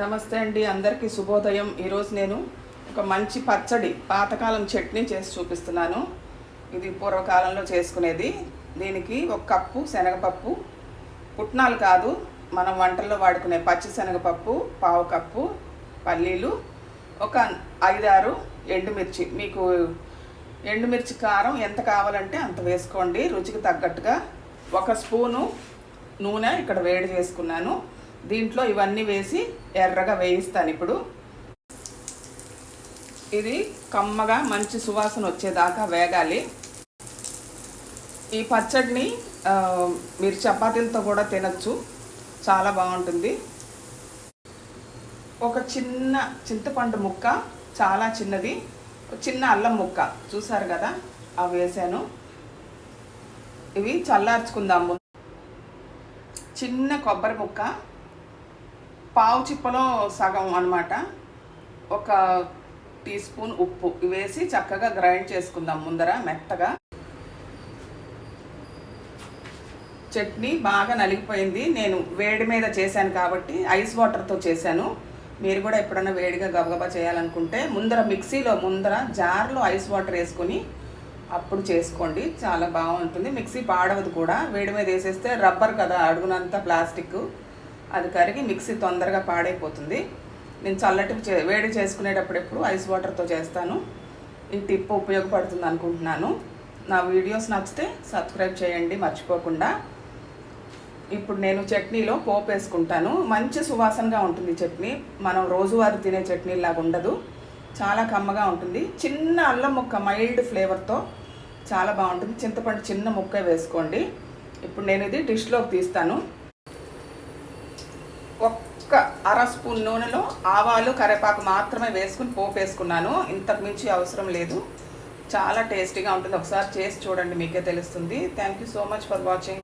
నమస్తే అండి అందరికీ శుభోదయం. ఈరోజు నేను ఒక మంచి పచ్చడి పాతకాలం చట్నీ చేసి చూపిస్తున్నాను. ఇది పూర్వకాలంలో చేసుకునేది. దీనికి ఒక కప్పు శనగపప్పు. పుట్నాలు కాదు మనం వంటల్లో వాడుకునే పచ్చి శనగపప్పు పావు కప్పు పల్లీలు ఒక ఐదారు ఎండుమిర్చి. మీకు ఎండుమిర్చి కారం ఎంత కావాలంటే అంత వేసుకోండి. రుచికి తగ్గట్టుగా ఒక స్పూను నూనె ఇక్కడ వేడి చేసుకున్నాను. దీంట్లో ఇవన్నీ వేసి ఎర్రగా వేయిస్తాను ఇప్పుడు. ఇది కమ్మగా మంచి సువాసన వచ్చేదాకా వేగాలి. ఈ పచ్చడిని మీరు చపాతీలతో కూడా తినచ్చు. చాలా బాగుంటుంది. ఒక చిన్న చింతపండు ముక్క చాలా చిన్నది. ఒక చిన్న అల్లం ముక్క చూసారు కదా? అవి వేసాను. ఇవి చల్లార్చుకుందాము చిన్న కొబ్బరి ముక్క పావు చిప్పలో సగం అన్నమాట. ఒక టీ స్పూన్ ఉప్పు వేసి చక్కగా గ్రైండ్ చేసుకుందాం ముందర మెత్తగా. చట్నీ బాగా నలిగిపోయింది. నేను వేడి మీద చేశాను కాబట్టి ఐస్ వాటర్తో చేశాను. మీరు కూడా ఎప్పుడైనా వేడిగా గబగబా చేయాలనుకుంటే ముందర మిక్సీలో ముందర జార్లో ఐస్ వాటర్ వేసుకొని అప్పుడు చేసుకోండి. చాలా బాగుంటుంది. మిక్సీ పాడవదు కూడా. వేడి మీద వేసేస్తే రబ్బర్ కదా అడుగునంత ప్లాస్టిక్. అది కరిగి మిక్సీ తొందరగా పాడైపోతుంది. నేను చల్లటి చే- వేడి చేసుకునేటప్పుడు ఎప్పుడు ఐస్ వాటర్తో చేస్తాను. ఈ టిప్ ఉపయోగపడుతుంది అనుకుంటున్నాను. నా వీడియోస్ నచ్చితే సబ్స్క్రైబ్ చేయండి మర్చిపోకుండా. ఇప్పుడు నేను చట్నీలో పోపు వేసుకుంటాను. మంచి సువాసనగా ఉంటుంది చట్నీ. మనం రోజువారీ తినే చట్నీ లాగా ఉండదు. చాలా కమ్మగా ఉంటుంది. చిన్న అల్లం ముక్క మైల్డ్ ఫ్లేవర్తో చాలా బాగుంటుంది. చింతపండు చిన్న ముక్క వేసుకోండి. ఇప్పుడు నేను ఇది డిష్లోకి తీస్తాను. ఒక్క అర స్పూన్ నూనెలో ఆవాలు కరివేపాకు మాత్రమే వేసుకుని పోపు వేసుకున్నాను ఇంతకు మించి అవసరం లేదు. చాలా టేస్టీగా ఉంటుంది. ఒకసారి చేసి చూడండి మీకే తెలుస్తుంది. Thank you so much for watching